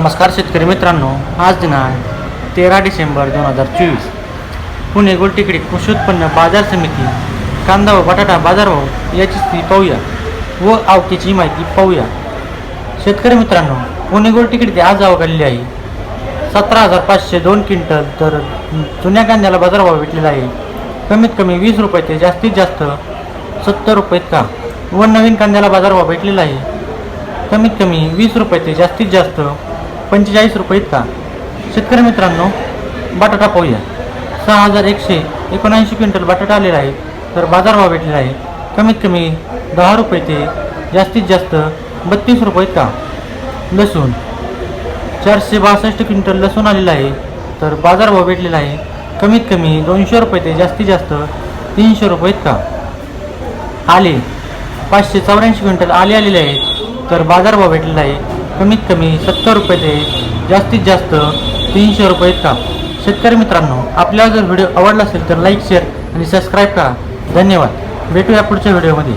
नमस्कार शेतकरी मित्रांनो आज दिनांक तेरा डिसेंबर दोन हजार चोवीस. पुणे गोलटेकडी कृषी उत्पन्न बाजार समिती कांदा व बटाटा बाजारभाव याची स्थिती पाहूया व आवकेची माहिती पाहूया. शेतकरी मित्रांनो पुणे गोलटेकडी ते आज आवक आलेली आहे. सतरा हजार पाचशे दोन क्विंटल तर जुन्या कांद्याला बाजारभाव भेटलेला आहे. कमीत कमी वीस रुपये ते जास्तीत जास्त सत्तर रुपये का? व नवीन कांद्याला बाजारभाव भेटलेला आहे. कमीत कमी वीस रुपये ते जास्तीत जास्त पंचेचाळीस रुपये इतका. शेतकरी मित्रांनो बटाटा पाहूया. सहा हजार एकशे एकोणऐंशी क्विंटल बटाटा आलेला आहे. तर बाजारभाव भेटलेला आहे. कमीत कमी दहा रुपये ते जास्तीत जास्त बत्तीस रुपये इतका. लसूण चारशे बासष्ट क्विंटल लसूण आलेला आहे. तर बाजारभाव भेटलेला आहे. कमीत कमी दोनशे रुपये ते जास्तीत जास्त तीनशे रुपये इतका. आले पाचशे चौऱ्याऐंशी क्विंटल आले आलेले आहेत. तर बाजारभाव भेटलेला आहे. कमीत कमी सत्तर रुपये ते जास्तीत जास्त तीनशे रुपये इतका. शेतकरी मित्रांनो आपल्याला जर व्हिडिओ आवडला असेल तर लाईक शेअर आणि सबस्क्राईब करा. धन्यवाद. भेटूया पुढच्या व्हिडिओमध्ये.